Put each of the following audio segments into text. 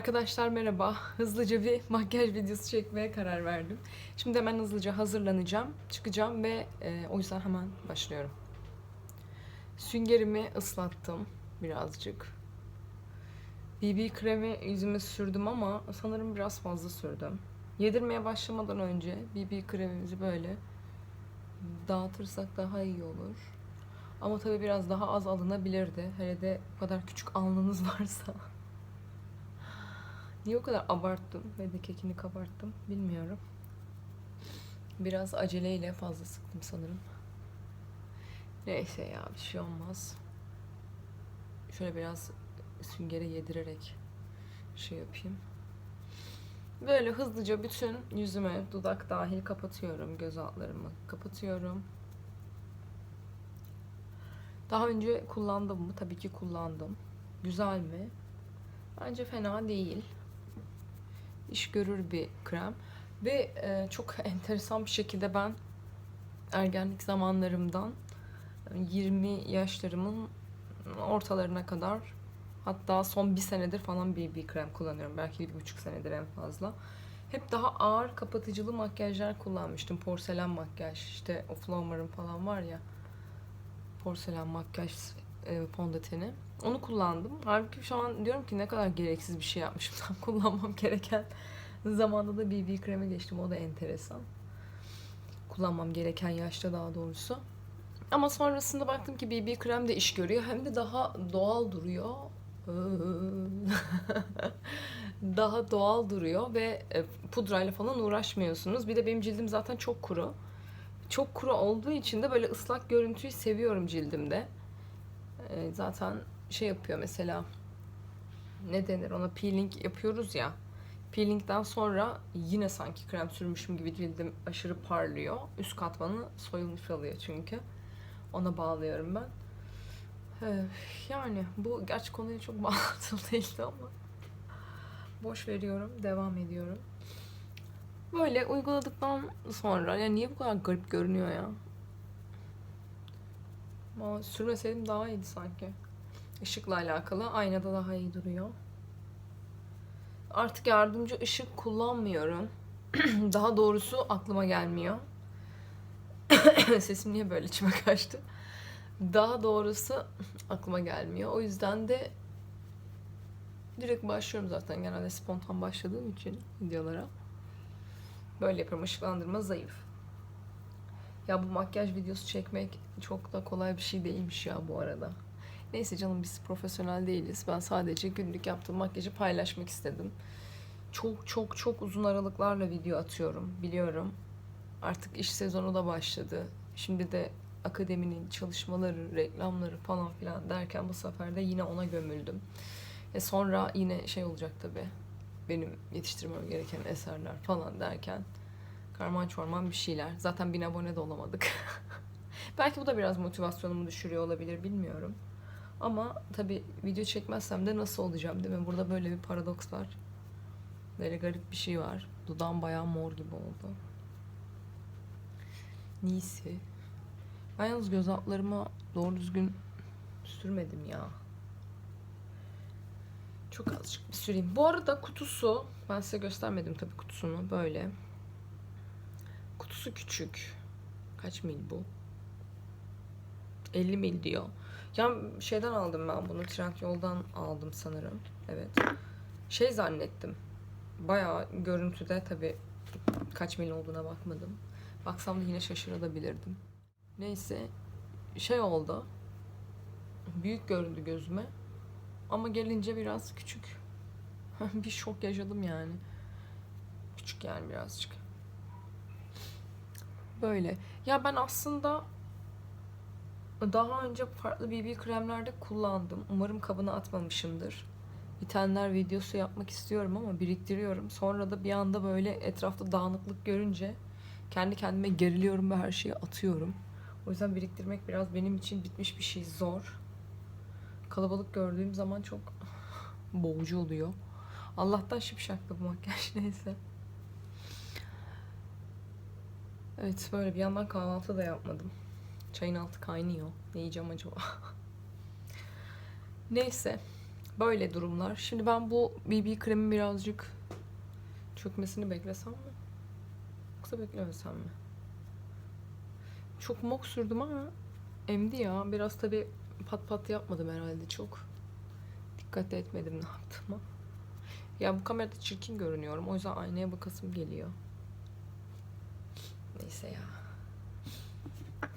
Arkadaşlar merhaba. Hızlıca bir makyaj videosu çekmeye karar verdim. Şimdi hemen hızlıca hazırlanacağım, çıkacağım ve e, o yüzden hemen başlıyorum. Süngerimi ıslattım birazcık. BB kremi yüzüme sürdüm ama sanırım biraz fazla sürdüm. Yedirmeye başlamadan önce BB kremimizi böyle dağıtırsak daha iyi olur. Ama tabii biraz daha az alınabilirdi. Hele de bu kadar küçük alnınız varsa. Niye o kadar abarttım ve de kekini kabarttım bilmiyorum. Biraz aceleyle fazla sıktım sanırım. Neyse ya bir şey olmaz. Şöyle biraz süngere yedirerek şey yapayım. Böyle hızlıca bütün yüzüme dudak dahil kapatıyorum. Göz altlarımı kapatıyorum. Daha önce kullandım mı? Tabii ki kullandım. Güzel mi? Bence fena değil. İş görür bir krem. Ve e, çok enteresan bir şekilde ben ergenlik zamanlarımdan 20 yaşlarımın ortalarına kadar hatta son bir senedir falan BB krem kullanıyorum. Belki bir buçuk senedir en fazla. Hep daha ağır kapatıcılı makyajlar kullanmıştım. Porselen makyaj işte o Flaumer'ın falan var ya porselen makyaj e, fondöteni. Onu kullandım. Halbuki şu an diyorum ki ne kadar gereksiz bir şey yapmışım. Tam kullanmam gereken zamanda da BB kreme geçtim. O da enteresan. Kullanmam gereken yaşta daha doğrusu. Ama sonrasında baktım ki BB krem de iş görüyor. Hem de daha doğal duruyor. daha doğal duruyor ve e, pudrayla falan uğraşmıyorsunuz. Bir de benim cildim zaten çok kuru. Çok kuru olduğu için de böyle ıslak görüntüyü seviyorum cildimde. E, zaten şey yapıyor mesela ne denir ona peeling yapıyoruz ya. Peelingden sonra yine sanki krem sürmüşüm gibi cildim aşırı parlıyor. Üst katmanı soyulmuş oluyor çünkü. Ona bağlıyorum ben. Ee, Yani bu gerçi konuya çok bağlantılı değildi ama boş veriyorum, devam ediyorum. Böyle uyguladıktan sonra ya niye bu kadar garip görünüyor ya? Ama sürmeseydim daha iyiydi sanki. Işıkla alakalı aynada daha iyi duruyor. Artık yardımcı ışık kullanmıyorum. daha doğrusu aklıma gelmiyor. Sesim niye böyle içime kaçtı? Daha doğrusu aklıma gelmiyor. O yüzden de direkt başlıyorum zaten. Genelde spontan başladığım için videolara. Böyle yapıyorum. Işıklandırma zayıf. Ya bu makyaj videosu çekmek çok da kolay bir şey değilmiş ya bu arada. Neyse canım biz profesyonel değiliz. Ben sadece günlük yaptığım makyajı paylaşmak istedim. Çok çok çok uzun aralıklarla video atıyorum. Biliyorum. Artık iş sezonu da başladı. Şimdi de akademinin çalışmaları, reklamları falan filan derken bu sefer de yine ona gömüldüm. E sonra yine şey olacak tabii. Benim yetiştirmem gereken eserler falan derken karman çorman bir şeyler. Zaten bin abone de olamadık. Belki bu da biraz motivasyonumu düşürüyor olabilir bilmiyorum. Ama tabii video çekmezsem de nasıl olacağım değil mi? Burada böyle bir paradoks var. Böyle garip bir şey var. Dudağım bayağı mor gibi oldu. Neyse. Ben yalnız göz altlarıma doğru düzgün sürmedim ya. Çok azıcık bir süreyim. Bu arada kutusu, ben size göstermedim tabii kutusunu böyle. Kutusu küçük. Kaç mil bu? 50 mil diyor. Ya şeyden aldım ben bunu. Trendyol'dan aldım sanırım. Evet. Şey zannettim. Bayağı görüntüde tabii kaç mil olduğuna bakmadım. Baksam da yine şaşırabilirdim. Neyse şey oldu. Büyük göründü gözüme. Ama gelince biraz küçük. bir şok yaşadım yani. Küçük yani birazcık. Böyle. Ya ben aslında daha önce farklı BB kremlerde kullandım. Umarım kabına atmamışımdır. Bitenler videosu yapmak istiyorum ama biriktiriyorum. Sonra da bir anda böyle etrafta dağınıklık görünce kendi kendime geriliyorum ve her şeyi atıyorum. O yüzden biriktirmek biraz benim için bitmiş bir şey zor. Kalabalık gördüğüm zaman çok boğucu oluyor. Allah'tan şipşaklı bu makyaj neyse. Evet böyle bir yandan kahvaltı da yapmadım. Çayın altı kaynıyor. Ne yiyeceğim acaba? Neyse. Böyle durumlar. Şimdi ben bu BB kremi birazcık çökmesini beklesem mi? Yoksa beklemesem mi? Çok mok sürdüm ama emdi ya. Biraz tabi pat pat yapmadım herhalde çok. Dikkat etmedim ne yaptığıma. Ya bu kamerada çirkin görünüyorum. O yüzden aynaya bakasım geliyor. Neyse ya.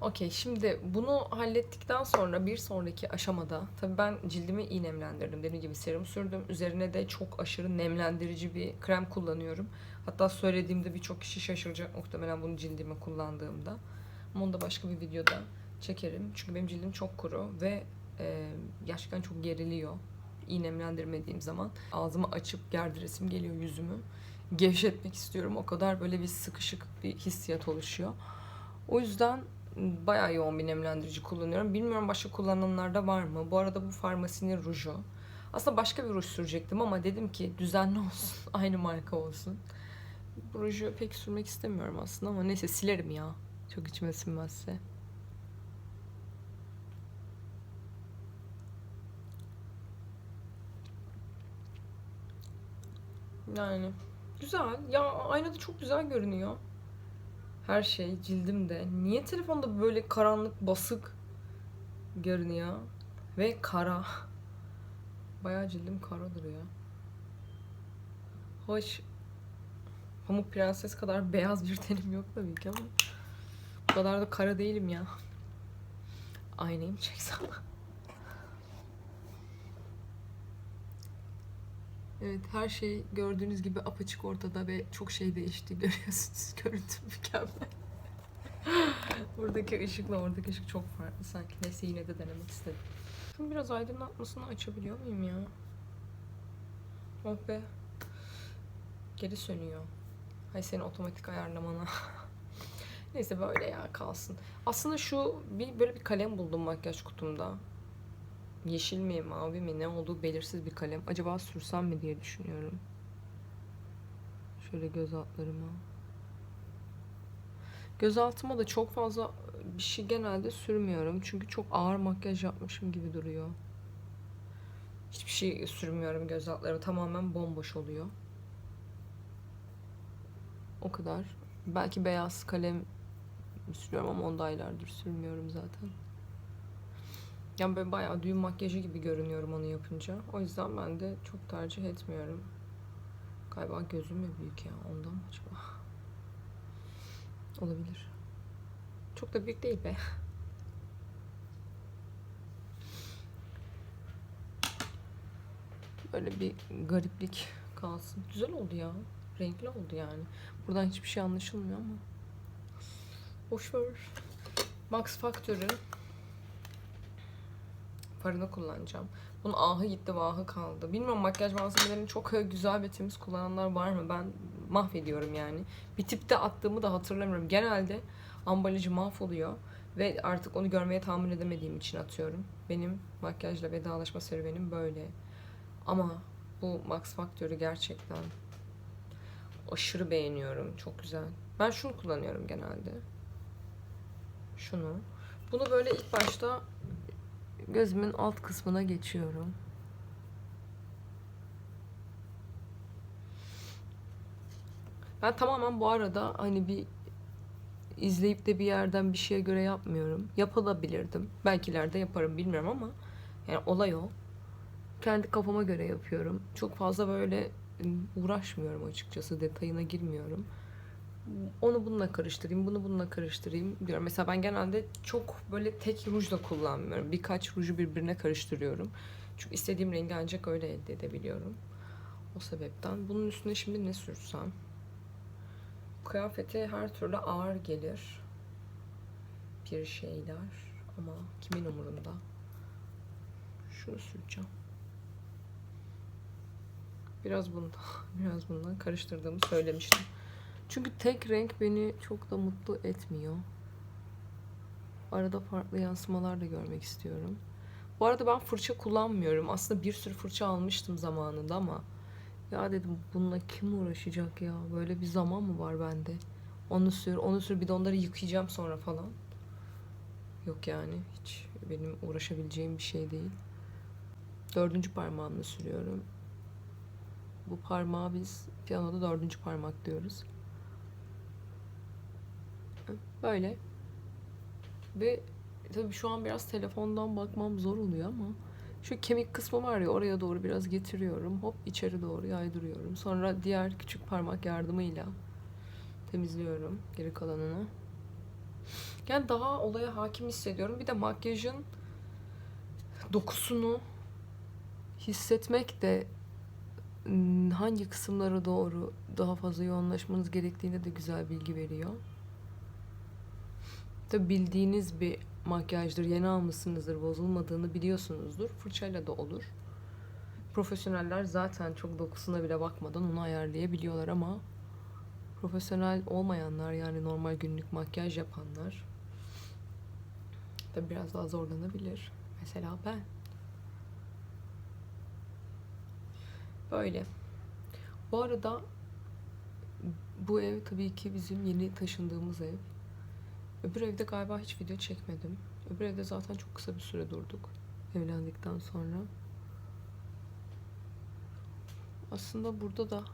Okey şimdi bunu hallettikten sonra bir sonraki aşamada tabii ben cildimi iyi nemlendirdim. Dediğim gibi serum sürdüm. Üzerine de çok aşırı nemlendirici bir krem kullanıyorum. Hatta söylediğimde birçok kişi şaşıracak muhtemelen bunu cildime kullandığımda. Ama onu da başka bir videoda çekerim. Çünkü benim cildim çok kuru ve e, gerçekten çok geriliyor. İyi zaman ağzımı açıp gerdiresim geliyor yüzümü. Gevşetmek istiyorum. O kadar böyle bir sıkışık bir hissiyat oluşuyor. O yüzden bayağı yoğun bir nemlendirici kullanıyorum. Bilmiyorum başka kullananlarda var mı? Bu arada bu farmasinin ruju. Aslında başka bir ruj sürecektim ama dedim ki düzenli olsun. Aynı marka olsun. Bu ruju pek sürmek istemiyorum aslında ama neyse silerim ya. Çok içime sinmezse. Yani güzel. Ya aynada çok güzel görünüyor. Her şey cildimde. Niye telefonda böyle karanlık basık görünüyor? Ve kara. Bayağı cildim kara duruyor. Hoş. Pamuk Prenses kadar beyaz bir tenim yok tabii ki ama bu kadar da kara değilim ya. Aynayı mı çeksem? Evet her şey gördüğünüz gibi apaçık ortada ve çok şey değişti görüyorsunuz. Görüntü mükemmel. Buradaki ışıkla oradaki ışık çok farklı sanki. Neyse yine de denemek istedim. Şunu biraz aydınlatmasını açabiliyor muyum ya? Oh be. Geri sönüyor. Hay senin otomatik ayarlamana. Neyse böyle ya kalsın. Aslında şu bir böyle bir kalem buldum makyaj kutumda. Yeşil mi, mavi mi ne olduğu belirsiz bir kalem. Acaba sürsem mi diye düşünüyorum. Şöyle göz altlarıma. Göz altıma da çok fazla bir şey genelde sürmüyorum. Çünkü çok ağır makyaj yapmışım gibi duruyor. Hiçbir şey sürmüyorum göz altları. Tamamen bomboş oluyor. O kadar. Belki beyaz kalem sürüyorum ama onda aylardır sürmüyorum zaten. Yani böyle bayağı düğün makyajı gibi görünüyorum onu yapınca. O yüzden ben de çok tercih etmiyorum. Galiba gözüm mü büyük ya ondan mı acaba? Olabilir. Çok da büyük değil be. Böyle bir gariplik kalsın. Güzel oldu ya. Renkli oldu yani. Buradan hiçbir şey anlaşılmıyor ama. Boş ver. Max Factor'ın farını kullanacağım. Bunun ahı gitti vahı kaldı. Bilmiyorum makyaj malzemelerini çok güzel ve temiz kullananlar var mı? Ben mahvediyorum yani. Bir tipte attığımı da hatırlamıyorum. Genelde ambalajı mahvoluyor. Ve artık onu görmeye tahammül edemediğim için atıyorum. Benim makyajla vedalaşma serüvenim böyle. Ama bu Max Factor'ı gerçekten aşırı beğeniyorum. Çok güzel. Ben şunu kullanıyorum genelde. Şunu. Bunu böyle ilk başta gözümün alt kısmına geçiyorum. Ben tamamen bu arada hani bir izleyip de bir yerden bir şeye göre yapmıyorum. Yapılabilirdim. Belki ileride yaparım bilmiyorum ama yani olay o. Kendi kafama göre yapıyorum. Çok fazla böyle uğraşmıyorum açıkçası. Detayına girmiyorum. Onu bununla karıştırayım, bunu bununla karıştırayım diyorum. Mesela ben genelde çok böyle tek ruj da kullanmıyorum. Birkaç ruju birbirine karıştırıyorum. Çünkü istediğim rengi ancak öyle elde edebiliyorum. O sebepten. Bunun üstüne şimdi ne sürsem? Kıyafeti her türlü ağır gelir. Bir şeyler. Ama kimin umurunda? Şunu süreceğim. Biraz bundan, biraz bundan karıştırdığımı söylemiştim. Çünkü tek renk beni çok da mutlu etmiyor. Arada farklı yansımalar da görmek istiyorum. Bu arada ben fırça kullanmıyorum. Aslında bir sürü fırça almıştım zamanında ama ya dedim bununla kim uğraşacak ya? Böyle bir zaman mı var bende? Onu sür, onu sür bir de onları yıkayacağım sonra falan. yok yani. Hiç benim uğraşabileceğim bir şey değil. Dördüncü parmağımla sürüyorum. Bu parmağı biz piyanoda dördüncü parmak diyoruz. Böyle. Ve tabii şu an biraz telefondan bakmam zor oluyor ama şu kemik kısmı var ya oraya doğru biraz getiriyorum. Hop içeri doğru yaydırıyorum. Sonra diğer küçük parmak yardımıyla temizliyorum geri kalanını. Yani daha olaya hakim hissediyorum. Bir de makyajın dokusunu hissetmek de ım, hangi kısımlara doğru daha fazla yoğunlaşmanız gerektiğine de güzel bilgi veriyor. Tabi bildiğiniz bir makyajdır, yeni almışsınızdır, bozulmadığını biliyorsunuzdur. Fırçayla da olur. Profesyoneller zaten çok dokusuna bile bakmadan onu ayarlayabiliyorlar ama profesyonel olmayanlar yani normal günlük makyaj yapanlar da biraz daha zorlanabilir. Mesela ben. Böyle. Bu arada bu ev tabii ki bizim yeni taşındığımız ev. Öbür evde galiba hiç video çekmedim. Öbür evde zaten çok kısa bir süre durduk. Evlendikten sonra. Aslında burada da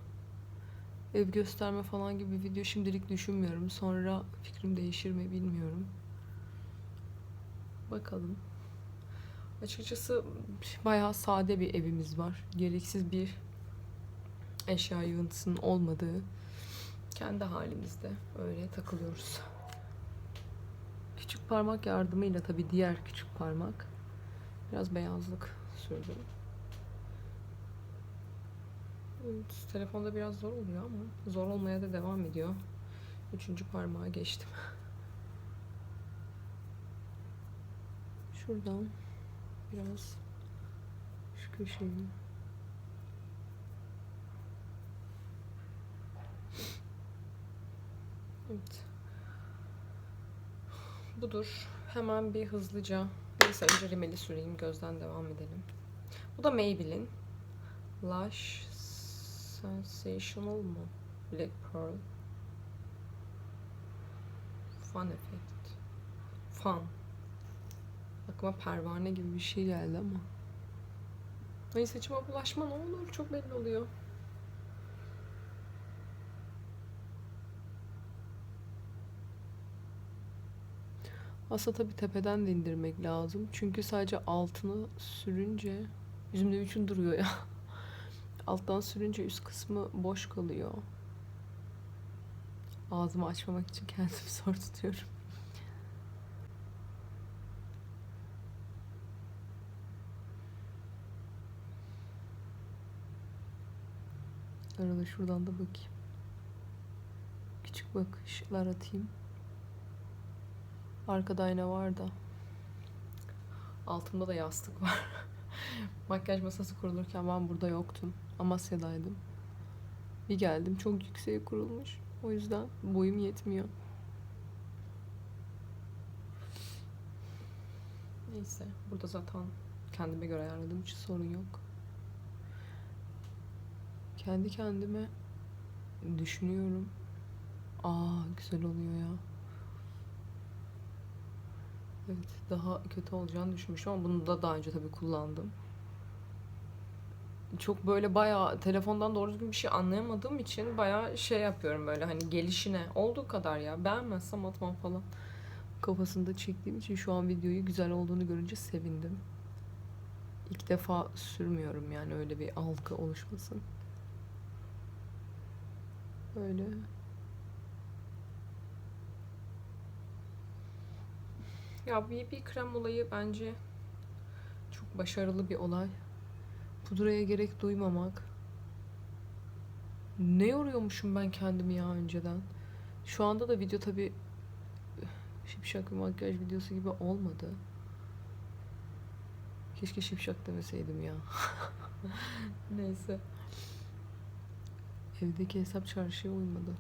ev gösterme falan gibi bir video şimdilik düşünmüyorum. Sonra fikrim değişir mi bilmiyorum. Bakalım. Açıkçası bayağı sade bir evimiz var. Gereksiz bir eşya yığıntısının olmadığı kendi halimizde öyle takılıyoruz. Parmak yardımıyla tabii diğer küçük parmak biraz beyazlık sürdüm. Evet, telefonda biraz zor oluyor ama zor olmaya da devam ediyor. Üçüncü parmağa geçtim. Şuradan biraz şu köşeyi Evet. Budur. Hemen bir hızlıca neyse önce rimeli süreyim. Gözden devam edelim. Bu da Maybelline. Lush Sensational mu? Black Pearl. Fun Effect. Fun. Aklıma pervane gibi bir şey geldi ama. Ay saçıma bulaşma ne olur çok belli oluyor. Aslında tabii tepeden de indirmek lazım. Çünkü sadece altını sürünce yüzümde üçün duruyor ya. Alttan sürünce üst kısmı boş kalıyor. Ağzımı açmamak için kendimi zor tutuyorum. Arada şuradan da bakayım. Küçük bakışlar atayım. Arkada ayna var da. Altımda da yastık var. Makyaj masası kurulurken ben burada yoktum. Amasya'daydım. Bir geldim çok yükseğe kurulmuş. O yüzden boyum yetmiyor. Neyse. Burada zaten kendime göre ayarladığım için sorun yok. Kendi kendime düşünüyorum. Aa güzel oluyor ya. Evet, daha kötü olacağını düşünmüştüm ama bunu da daha önce tabii kullandım. Çok böyle bayağı telefondan doğru düzgün bir şey anlayamadığım için bayağı şey yapıyorum böyle hani gelişine olduğu kadar ya beğenmezsem atmam falan kafasında çektiğim için şu an videoyu güzel olduğunu görünce sevindim. İlk defa sürmüyorum yani öyle bir algı oluşmasın. Böyle. Ya bir krem olayı bence çok başarılı bir olay. Pudraya gerek duymamak. Ne yoruyormuşum ben kendimi ya önceden. Şu anda da video tabi şipşak bir makyaj videosu gibi olmadı. Keşke şipşak demeseydim ya. Neyse. Evdeki hesap çarşıya uymadı.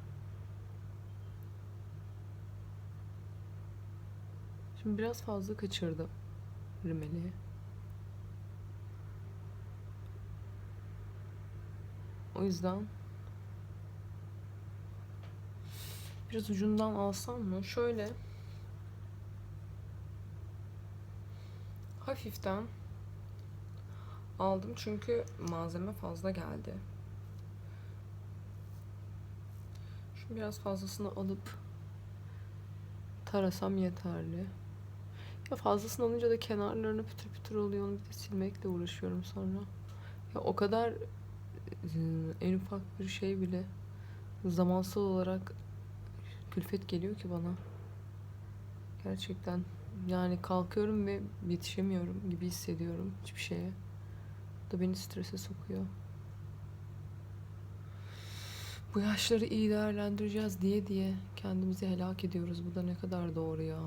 Şimdi biraz fazla kaçırdım rimeli. O yüzden biraz ucundan alsam mı? Şöyle hafiften aldım çünkü malzeme fazla geldi. Şu biraz fazlasını alıp tarasam yeterli. Ya fazlasını alınca da kenarlarını pütür pütür oluyor. Onu bir de silmekle uğraşıyorum sonra. Ya o kadar e, en ufak bir şey bile zamansal olarak külfet geliyor ki bana. Gerçekten yani kalkıyorum ve yetişemiyorum gibi hissediyorum hiçbir şeye. Bu da beni strese sokuyor. Bu yaşları iyi değerlendireceğiz diye diye kendimizi helak ediyoruz. Bu da ne kadar doğru ya.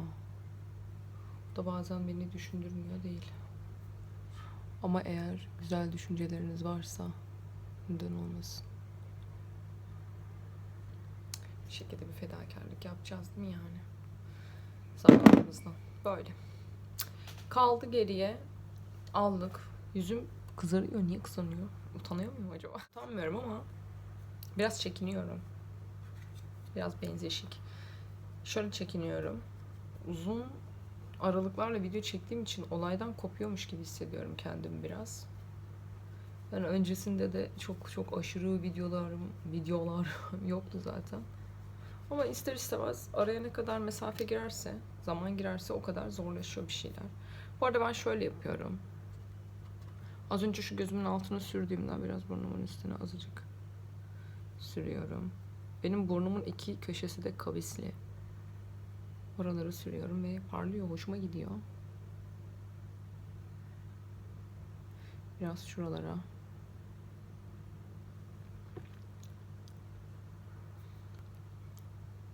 Da bazen beni düşündürmüyor değil. Ama eğer güzel düşünceleriniz varsa neden olmasın. Bir şekilde bir fedakarlık yapacağız değil mi yani? Zamanımızdan. Böyle. Kaldı geriye allık. Yüzüm kızarıyor. Niye kızarıyor? Utanıyor muyum acaba? Utanmıyorum ama biraz çekiniyorum. Biraz benzeşik. Şöyle çekiniyorum. Uzun aralıklarla video çektiğim için olaydan kopuyormuş gibi hissediyorum kendimi biraz. Yani öncesinde de çok çok aşırı videolarım, videolar yoktu zaten. Ama ister istemez araya ne kadar mesafe girerse, zaman girerse o kadar zorlaşıyor bir şeyler. Bu arada ben şöyle yapıyorum. Az önce şu gözümün altına sürdüğümden biraz burnumun üstüne azıcık sürüyorum. Benim burnumun iki köşesi de kavisli. Oraları sürüyorum ve parlıyor. Hoşuma gidiyor. Biraz şuralara.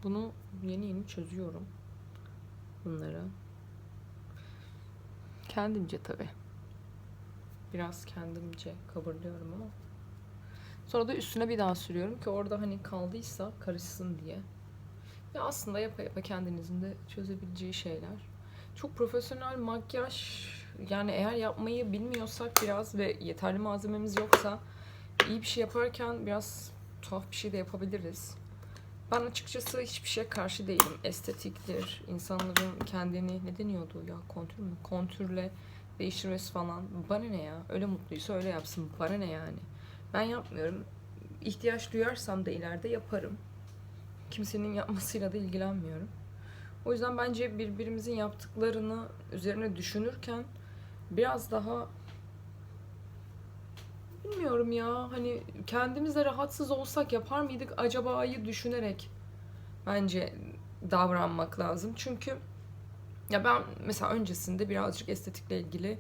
Bunu yeni yeni çözüyorum. Bunları. Kendimce tabi. Biraz kendimce kabırlıyorum ama. Sonra da üstüne bir daha sürüyorum ki orada hani kaldıysa karışsın diye. Ya aslında yapa yapa kendinizin de çözebileceği şeyler. Çok profesyonel makyaj yani eğer yapmayı bilmiyorsak biraz ve yeterli malzememiz yoksa iyi bir şey yaparken biraz tuhaf bir şey de yapabiliriz. Ben açıkçası hiçbir şeye karşı değilim. Estetiktir, insanların kendini ne deniyordu ya kontür mü? Kontürle değiştirmesi falan. Bana ne ya? Öyle mutluysa öyle yapsın. Bana ne yani? Ben yapmıyorum. İhtiyaç duyarsam da ileride yaparım. Kimsenin yapmasıyla da ilgilenmiyorum. O yüzden bence birbirimizin yaptıklarını üzerine düşünürken biraz daha bilmiyorum ya hani kendimizle rahatsız olsak yapar mıydık acaba'yı düşünerek bence davranmak lazım. Çünkü ya ben mesela öncesinde birazcık estetikle ilgili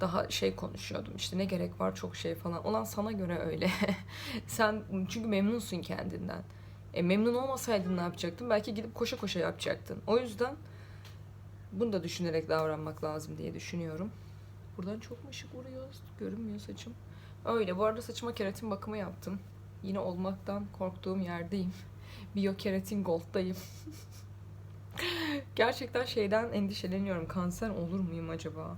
daha şey konuşuyordum. İşte ne gerek var çok şey falan. Olan sana göre öyle. Sen çünkü memnunsun kendinden. E, memnun olmasaydın ne yapacaktın? Belki gidip koşa koşa yapacaktın. O yüzden bunu da düşünerek davranmak lazım diye düşünüyorum. Buradan çok mu ışık vuruyor? Görünmüyor saçım. Öyle. Bu arada saçıma keratin bakımı yaptım. Yine olmaktan korktuğum yerdeyim. Biyokeratin Gold'dayım. Gerçekten şeyden endişeleniyorum. Kanser olur muyum acaba?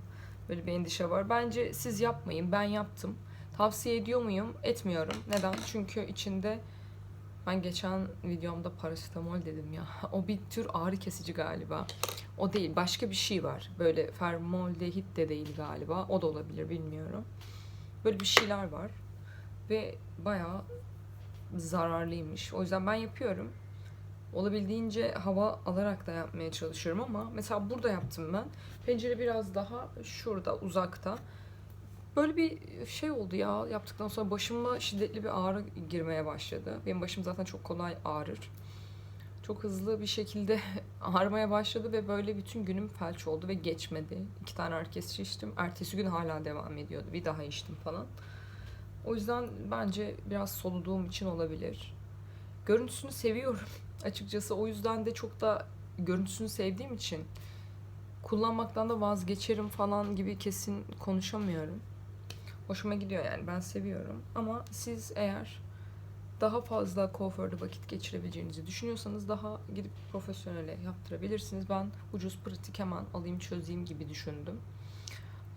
Böyle bir endişe var. Bence siz yapmayın. Ben yaptım. Tavsiye ediyor muyum? Etmiyorum. Neden? Çünkü içinde ben geçen videomda parasetamol dedim ya. O bir tür ağrı kesici galiba. O değil. Başka bir şey var. Böyle formaldehit de değil galiba. O da olabilir bilmiyorum. Böyle bir şeyler var. Ve bayağı zararlıymış. O yüzden ben yapıyorum. Olabildiğince hava alarak da yapmaya çalışıyorum ama mesela burada yaptım ben. Pencere biraz daha şurada uzakta. Böyle bir şey oldu ya yaptıktan sonra başıma şiddetli bir ağrı girmeye başladı. Benim başım zaten çok kolay ağrır. Çok hızlı bir şekilde ağrımaya başladı ve böyle bütün günüm felç oldu ve geçmedi. İki tane kesici içtim. Ertesi gün hala devam ediyordu. Bir daha içtim falan. O yüzden bence biraz soluduğum için olabilir. Görüntüsünü seviyorum açıkçası. O yüzden de çok da görüntüsünü sevdiğim için kullanmaktan da vazgeçerim falan gibi kesin konuşamıyorum. Hoşuma gidiyor yani ben seviyorum. Ama siz eğer daha fazla kuaförde vakit geçirebileceğinizi düşünüyorsanız daha gidip profesyonele yaptırabilirsiniz. Ben ucuz pratik hemen alayım çözeyim gibi düşündüm.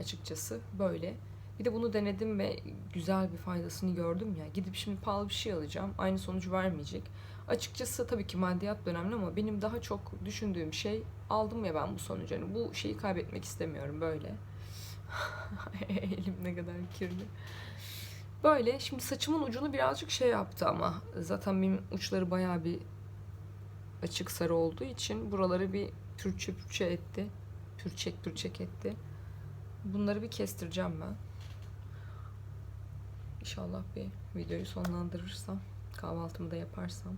Açıkçası böyle. Bir de bunu denedim ve güzel bir faydasını gördüm ya. Gidip şimdi pahalı bir şey alacağım. Aynı sonucu vermeyecek. Açıkçası tabii ki maddiyat da önemli ama benim daha çok düşündüğüm şey aldım ya ben bu sonucu. Yani bu şeyi kaybetmek istemiyorum böyle. Elim ne kadar kirli. Böyle şimdi saçımın ucunu birazcık şey yaptı ama zaten benim uçları bayağı bir açık sarı olduğu için buraları bir pürçe pürçe etti. Pürçek pürçek etti. Bunları bir kestireceğim ben. İnşallah bir videoyu sonlandırırsam, kahvaltımı da yaparsam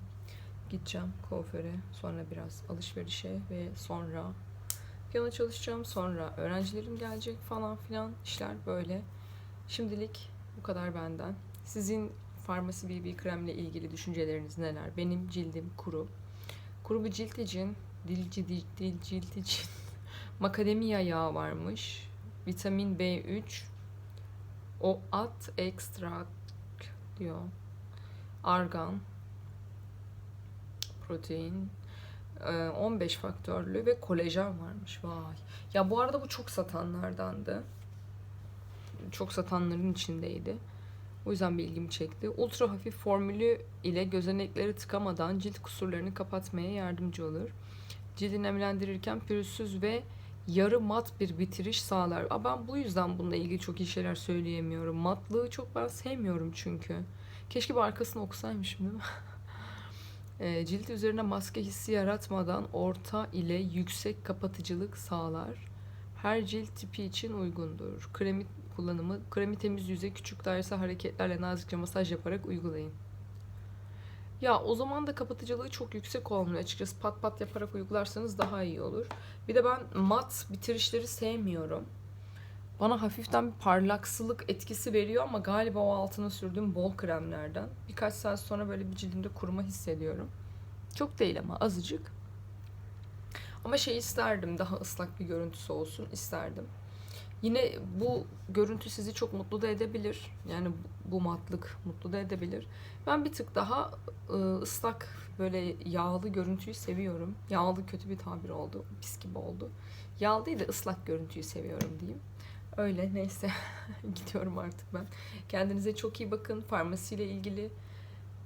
gideceğim kuaföre, sonra biraz alışverişe ve sonra piyano çalışacağım, sonra öğrencilerim gelecek falan filan işler böyle. Şimdilik bu kadar benden. Sizin Farmasi BB kremle ilgili düşünceleriniz neler? Benim cildim kuru. Kuru bir cilt için, dilci dil, dil cilt için makademia yağı varmış. Vitamin B3, o at ekstrak diyor. Argan, protein, 15 faktörlü ve kolajen varmış. Vay. Ya bu arada bu çok satanlardandı. Çok satanların içindeydi. O yüzden bir ilgimi çekti. Ultra hafif formülü ile gözenekleri tıkamadan cilt kusurlarını kapatmaya yardımcı olur. Cildi nemlendirirken pürüzsüz ve yarı mat bir bitiriş sağlar. Aa, ben bu yüzden bununla ilgili çok iyi şeyler söyleyemiyorum. Matlığı çok ben sevmiyorum çünkü. Keşke bir arkasını okusaymışım değil mi? E, cilt üzerine maske hissi yaratmadan orta ile yüksek kapatıcılık sağlar. Her cilt tipi için uygundur. Kremi kullanımı, kremi temiz yüze küçük dairesel hareketlerle nazikçe masaj yaparak uygulayın. Ya o zaman da kapatıcılığı çok yüksek olmuyor açıkçası. Pat pat yaparak uygularsanız daha iyi olur. Bir de ben mat bitirişleri sevmiyorum. Bana hafiften bir parlaksılık etkisi veriyor ama galiba o altına sürdüğüm bol kremlerden. Birkaç saat sonra böyle bir cildimde kuruma hissediyorum. Çok değil ama azıcık. Ama şey isterdim daha ıslak bir görüntüsü olsun isterdim. Yine bu görüntü sizi çok mutlu da edebilir. Yani bu- matlık mutlu da edebilir. Ben bir tık daha ı, ıslak böyle yağlı görüntüyü seviyorum. Yağlı kötü bir tabir oldu. Pis gibi oldu. Yağlı değil de ıslak görüntüyü seviyorum diyeyim. Öyle neyse gidiyorum artık ben. Kendinize çok iyi bakın. Farmasiyle ilgili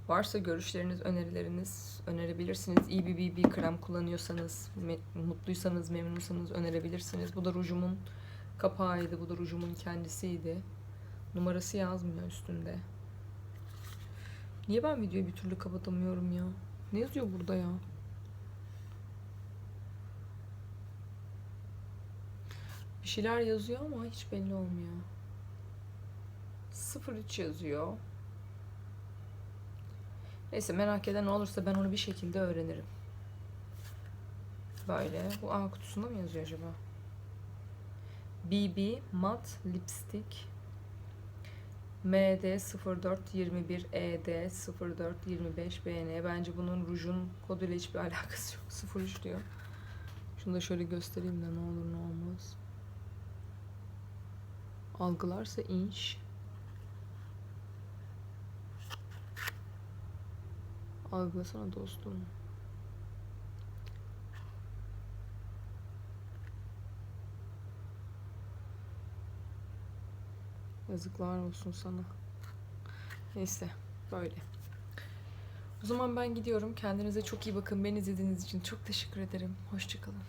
varsa görüşleriniz, önerileriniz önerebilirsiniz. İyi bir BB krem kullanıyorsanız, me- mutluysanız, memnunsanız önerebilirsiniz. Bu da rujumun kapağıydı. Bu da rujumun kendisiydi. Numarası yazmıyor üstünde. Niye ben videoyu bir türlü kapatamıyorum ya? Ne yazıyor burada ya? Bir şeyler yazıyor ama hiç belli olmuyor. 03 yazıyor. Neyse merak eden olursa ben onu bir şekilde öğrenirim. Böyle. Bu A kutusunda mı yazıyor acaba? BB Matte Lipstick MD 0421 ED 0425 BN. Bence bunun rujun koduyla hiçbir alakası yok. 03 diyor. Şunu da şöyle göstereyim de ne olur ne olmaz. Algılarsa inş. Algılasana dostum. Yazıklar olsun sana. Neyse böyle. O zaman ben gidiyorum. Kendinize çok iyi bakın. Beni izlediğiniz için çok teşekkür ederim. Hoşçakalın.